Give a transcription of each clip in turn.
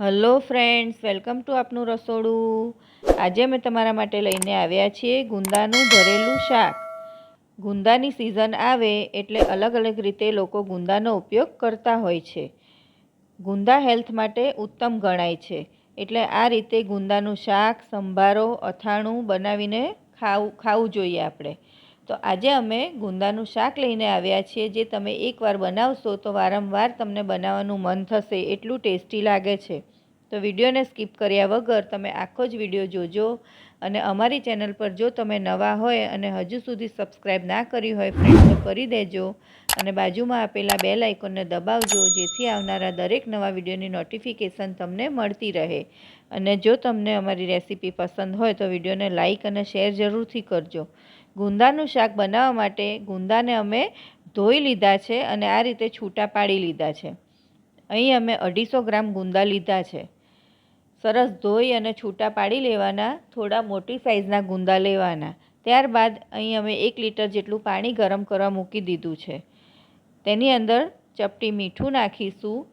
Hello friends, welcome to આપનું રસોડું. આજે અમે તમારા માટે લઈને આવ્યા છીએ ગુંદાનું ભરેલું શાક. ગુંદાની સિઝન આવે એટલે અલગ અલગ રીતે લોકો ગુંદાનો ઉપયોગ કરતા હોય છે. ગુંદા હેલ્થ માટે ઉત્તમ ગણાય છે. એટલે આ રીતે ગુંદાનું શાક, સંભારો, અથાણું બનાવીને ખાવું ખાવું જોઈએ આપણે. તો આજે અમે ગુંદાનું શાક લઈને આવ્યા છીએ, જે તમે એકવાર બનાવશો તો વારંવાર તમને બનાવવાનું મન થશે, એટલું ટેસ્ટી લાગે છે. તો વિડીયોને સ્કીપ કર્યા વગર તમે આખો જ વીડિયો જોજો અને અમારી ચેનલ પર જો તમે નવા હોય અને હજુ સુધી સબસ્ક્રાઈબ ના કરી હોય ફ્રેન્ડ તો કરી દેજો અને બાજુમાં આપેલા બેલ આઇકોનને દબાવજો, જેથી આવનારા દરેક નવા વિડીયોની નોટિફિકેશન તમને મળતી રહે. અને જો તમને અમારી રેસીપી પસંદ હોય તો વિડીયોને લાઇક અને શેર જરૂરથી કરજો. ગુંદાનું શાક બનાવવા માટે ગુંદાને અમે ધોઈ લીધા છે અને આ રીતે છૂટા પાડી લીધા છે. અહીં અમે અઢીસો ગ્રામ ગુંદા લીધા છે. સરસ ધોઈ અને છૂટા પાડી લેવાના, થોડા મોટી સાઇઝના ગુંદા લેવાના. ત્યારબાદ અહીં અમે એક લીટર જેટલું પાણી ગરમ કરવા મૂકી દીધું છે. તેની અંદર ચપટી મીઠું નાખીશું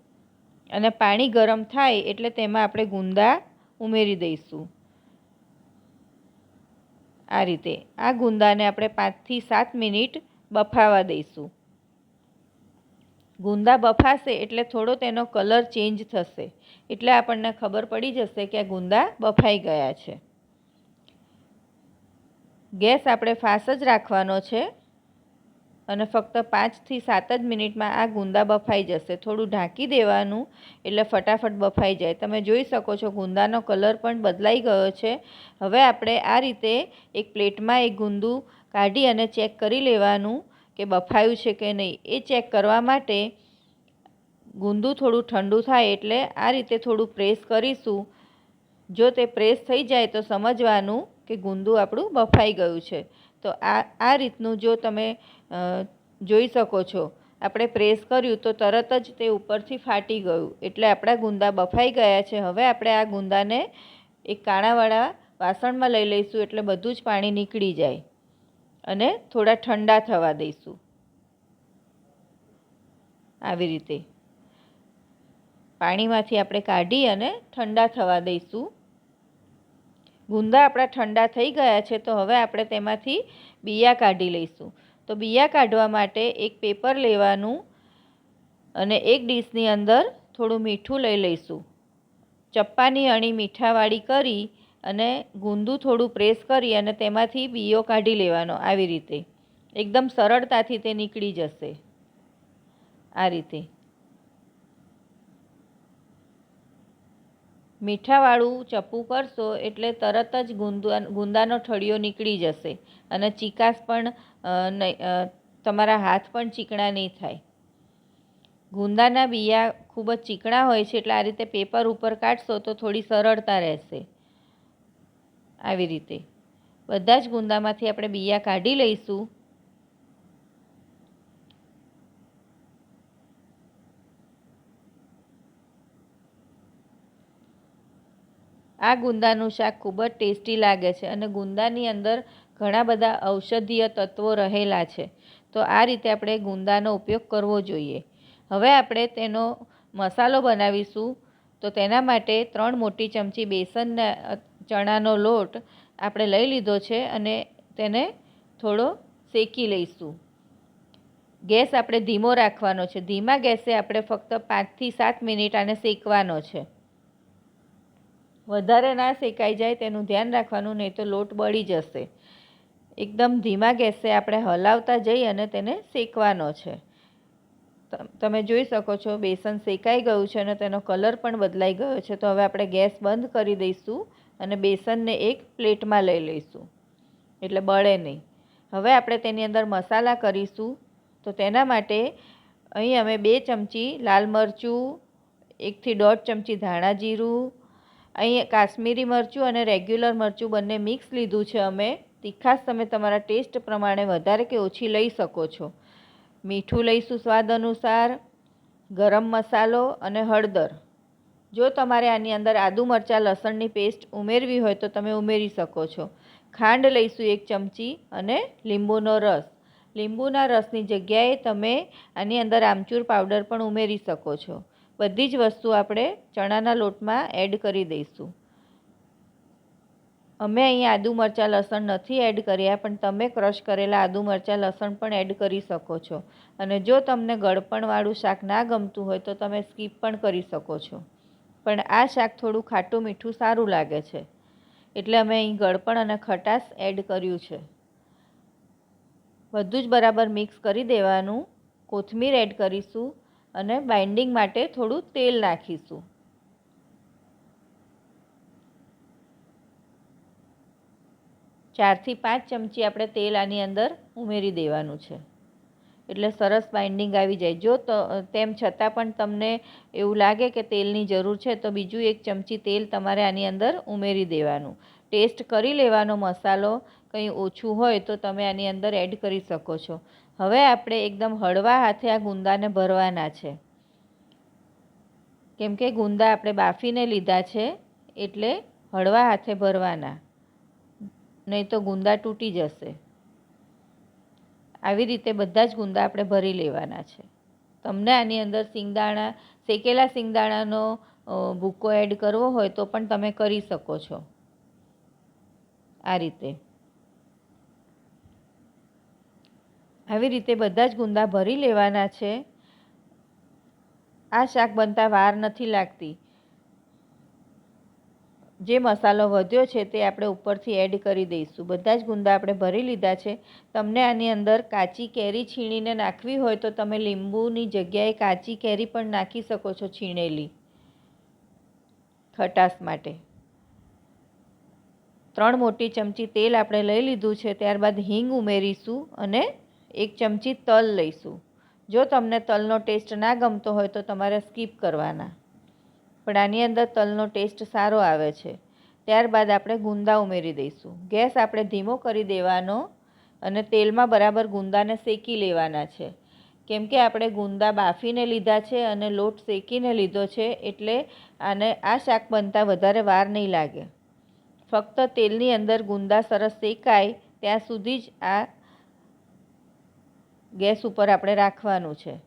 અને પાણી ગરમ થાય એટલે તેમાં આપણે ગુંદા ઉમેરી દઈશું. આ રીતે આ ગુંદાને આપણે પાંચથી સાત મિનિટ બફાવા દઈશું. ગુંદા બફાશે એટલે થોડો તેનો કલર ચેન્જ થશે. એટલે આપણને ખબર પડી જશે કે આ ગુંદા બફાઈ ગયા છે. ગેસ આપણે ફાસ જ રાખવાનો છે. અને ફક્ત પાંચથી સાત જ મિનિટમાં આ ગુંદા બફાઈ જશે. થોડું ઢાંકી દેવાનું એટલે ફટાફટ બફાઈ જાય. તમે જોઈ શકો છો ગુંદાનો કલર પણ બદલાઈ ગયો છે. હવે આપણે આ રીતે એક પ્લેટમાં એક ગુંદું કાઢી અને ચેક કરી લેવાનું કે બફાયું છે કે નહીં. એ ચેક કરવા માટે ગુંદું થોડું ઠંડુ થાય એટલે આ રીતે થોડું પ્રેસ કરીશું. જો તે પ્રેસ થઈ જાય તો સમજવાનું કે ગુંદું આપણું બફાઈ ગયું છે. તો આ આ રીતનું જો તમે જોઈ શકો છો. આપણે પ્રેસ કર્યું તો તરત જ તે ઉપરથી ફાટી ગયું. એટલે આપણા ગુંદા બફાઈ ગયા છે. હવે આપણે આ ગુંદાને એક કાણાવાળા વાસણમાં લઈ લઈશું એટલે બધું જ પાણી નીકળી જાય. અને થોડા ઠંડા થવા દઈશું. આવી રીતે. પાણીમાંથી આપણે કાઢી અને ઠંડા થવા દઈશું. ગુંદા આપણા ઠંડા થઈ ગયા છે, તો હવે આપણે તેમાંથી બિયા કાઢી લઈશું. તો બિયા કાઢવા માટે એક પેપર લેવાનું અને એક ડીશની અંદર થોડું મીઠું લઈ લઈશું. ચપ્પાની અણી મીઠાવાળી કરી અને ગુંદું થોડું પ્રેસ કરી અને તેમાંથી બીયો કાઢી લેવાનો આવી રીતે. એકદમ સરળતાથી તે નીકળી જશે. આ રીતે. મીઠાવાળું ચપ્પુ કરશો એટલે તરત જ ગુંદા, ગુંદાનો ઠળિયો નીકળી જશે અને ચીકાશ પણ તમારા હાથ પણ ચીકણા નહીં થાય. ગુંદાના બિયા ખૂબ જ ચીકણા હોય છે એટલે આ રીતે પેપર ઉપર કાઢશો તો થોડી સરળતા રહેશે. આવી રીતે. બધા જ ગુંદામાંથી આપણે બિયા કાઢી લઈશું. આ ગુંદાનું શાક ખૂબ જ ટેસ્ટી લાગે છે અને ગુંદાની અંદર ઘણા બધા ઔષધીય તત્વો રહેલા છે. તો આ રીતે આપણે ગુંદાનો ઉપયોગ કરવો જોઈએ. હવે આપણે તેનો મસાલો બનાવીશું. તો તેના માટે ત્રણ મોટી ચમચી બેસનના ચણાનો લોટ આપણે લઈ લીધો છે અને તેને થોડો શેકી લઈશું. ગેસ આપણે ધીમો રાખવાનો છે. ધીમા ગેસે આપણે ફક્ત પાંચથી સાત મિનિટ આને શેકવાનો છે. વધારે ના શેકાઈ જાય તેનું ધ્યાન રાખવાનું, નહીં તો લોટ બળી જશે. એકદમ ધીમા ગેસે આપણે હલાવતા જઈ અને તેને શેકવાનો છે. તમે જોઈ શકો છો, બેસન શેકાઈ ગયું છે અને તેનો કલર પણ બદલાઈ ગયો છે. તો હવે આપણે ગેસ બંધ કરી દઈશું અને બેસનને એક પ્લેટમાં લઈ લઈશું. એટલે બળે નહીં. હવે આપણે તેની અંદર મસાલા કરીશું. તો તેના માટે અહીં અમે બે ચમચી લાલ મરચું, એકથી દોઢ ચમચી ધાણા જીરું અહીં કાશ્મીરી મરચું અને રેગ્યુલર મરચું બંને મિક્સ લીધું છે અમે. તીખાશ તમે તમારા ટેસ્ટ પ્રમાણે વધારે કે ઓછી લઈ શકો છો. મીઠું લઈશું સ્વાદ અનુસાર, ગરમ મસાલો અને હળદર. જો તમારે આની અંદર આદુ મરચાં, લસણની પેસ્ટ ઉમેરવી હોય તો તમે ઉમેરી શકો છો. ખાંડ લઈશું એક ચમચી અને લીંબુનો રસ. લીંબુના રસની જગ્યાએ તમે આની અંદર આમચૂર પાવડર પણ ઉમેરી શકો છો. બધી જ વસ્તુ આપણે ચણાના લોટમાં એડ કરી દઈશું. અમે અહીં આદુ મરચાં, લસણ નથી એડ કર્યા, પણ તમે ક્રશ કરેલા આદુ મરચાં, લસણ પણ એડ કરી શકો છો. અને જો તમને ગળપણવાળું શાક ના ગમતું હોય તો તમે સ્કીપ પણ કરી શકો છો. પણ આ શાક થોડું ખાટું મીઠું સારું લાગે છે. એટલે અમે અહીં ગળપણ અને ખટાશ એડ કર્યું છે. બધું જ બરાબર મિક્સ કરી દેવાનું. કોથમીર એડ કરીશું. અને બાઇન્ડિંગ માટે થોડું તેલ નાખીશું. ચારથી પાંચ ચમચી આપણે તેલ આની અંદર ઉમેરી દેવાનું છે. એટલે સરસ બાઇન્ડિંગ આવી જાય. જો તો, તેમ છતાં પણ તમને એવું લાગે કે તેલની જરૂર છે, તો બીજું એક ચમચી તેલ તમારે આની અંદર ઉમેરી દેવાનું. ટેસ્ટ કરી લેવાનો મસાલો કંઈ ઓછું હોય તો તમે આની અંદર એડ કરી શકો છો. હવે આપણે એકદમ હળવા હાથે આ ગુંદાને ભરવાના છે. કેમ કે ગુંદા આપણે બાફીને લીધા છે એટલે હળવા હાથે ભરવાના. નહીં તો ગુંદા તૂટી જશે. આવી રીતે બધા જ ગુંદા આપણે ભરી લેવાના છે. તમને આની અંદર સિંગદાણા, શેકેલા સિંગદાણાનો ભૂકો એડ કરવો હોય તો પણ તમે કરી શકો છો. આ રીતે. આવી રીતે બધા જ ગુંદા ભરી લેવાના છે. આ શાક બનતા વાર નથી લાગતી. જે મસાલો વધ્યો છે તે આપણે ઉપરથી એડ કરી દઈશું. બધા જ ગુંદા આપણે ભરી લીધા છે. તમને આની અંદર કાચી કેરી છીણીને નાખવી હોય તો તમે લીંબુની જગ્યાએ કાચી કેરી પણ નાખી શકો છો છીણેલી ખટાશ માટે. ત્રણ મોટી ચમચી તેલ આપણે લઈ લીધું છે. ત્યારબાદ હિંગ ઉમેરીશું અને એક ચમચી તલ લઈશું. જો તમને તલનો ટેસ્ટ ના ગમતો હોય તો તમારે સ્કીપ કરવાના. પણ આની અંદર તલનો ટેસ્ટ સારો આવે છે. ત્યારબાદ આપણે ગુંદા ઉમેરી દઈશું. ગેસ આપણે ધીમો કરી દેવાનો અને તેલમાં બરાબર ગુંદાને શેકી લેવાના છે. કેમ કે આપણે ગુંદા બાફીને લીધા છે અને લોટ શેકીને લીધો છે એટલે આને આ શાક બનતા વધારે વાર નહીં લાગે. ફક્ત તેલની અંદર ગુંદા સરસ શેકાય ત્યાં સુધી જ આ ગેસ ઉપર આપણે રાખવાનું છે.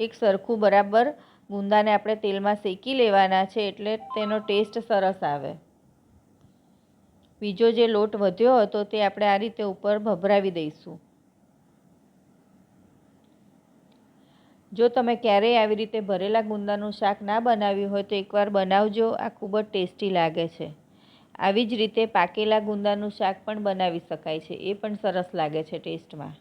એક સરખું બરાબર ગુંદાને આપણે તેલમાં શેકી લેવાના છે એટલે તેનો ટેસ્ટ સરસ આવે. બીજો જે લોટ વધ્યો હતો તે આપણે આ રીતે ઉપર ભભરાવી દઈશું. જો તમે ક્યારેય આવી રીતે ભરેલા ગુંદાનું શાક ના બનાવ્યું હોય તો એકવાર બનાવજો, આ ખૂબ જ ટેસ્ટી લાગે છે. આવી જ રીતે પાકેલા ગુંદાનું શાક પણ બનાવી શકાય છે. એ પણ સરસ લાગે છે ટેસ્ટમાં.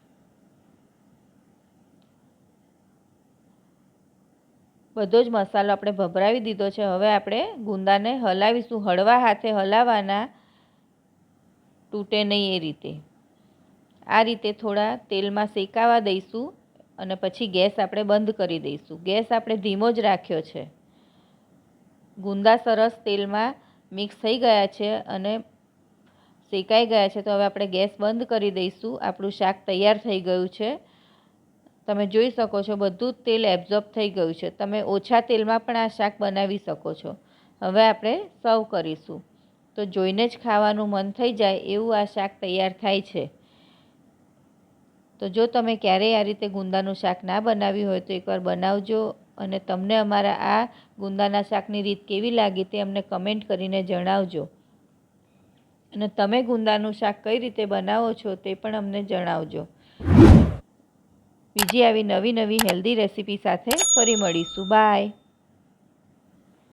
બધો જ મસાલો આપણે ભભરાવી દીધો છે. હવે આપણે ગુંદાને હલાવીશું. હળવા હાથે હલાવવાના તૂટે નહીં એ રીતે. આ રીતે થોડા તેલમાં શેકાવા દઈશું અને પછી ગેસ આપણે બંધ કરી દઈશું. ગેસ આપણે ધીમો જ રાખ્યો છે. ગુંદા સરસ તેલમાં મિક્સ થઈ ગયા છે અને શેકાઈ ગયા છે, તો હવે આપણે ગેસ બંધ કરી દઈશું. આપણું શાક તૈયાર થઈ ગયું છે. તમે જોઈ શકો છો, બધું જ તેલ એબ્ઝોર્બ થઈ ગયું છે. તમે ઓછા તેલમાં પણ આ શાક બનાવી શકો છો. હવે આપણે સર્વ કરીશું. તો જોઈને જ ખાવાનું મન થઈ જાય એવું આ શાક તૈયાર થાય છે. તો જો તમે ક્યારેય આ રીતે ગુંદાનું શાક ના બનાવ્યું હોય તો એકવાર બનાવજો. અને તમને અમારા આ ગુંદાના શાકની રીત કેવી લાગી તે અમને કમેન્ટ કરીને જણાવજો. અને તમે ગુંદાનું શાક કઈ રીતે બનાવો છો તે પણ અમને જણાવજો. બીજી આવી નવી નવી હેલ્ધી રેસીપી સાથે ફરી મળીશું. બાય.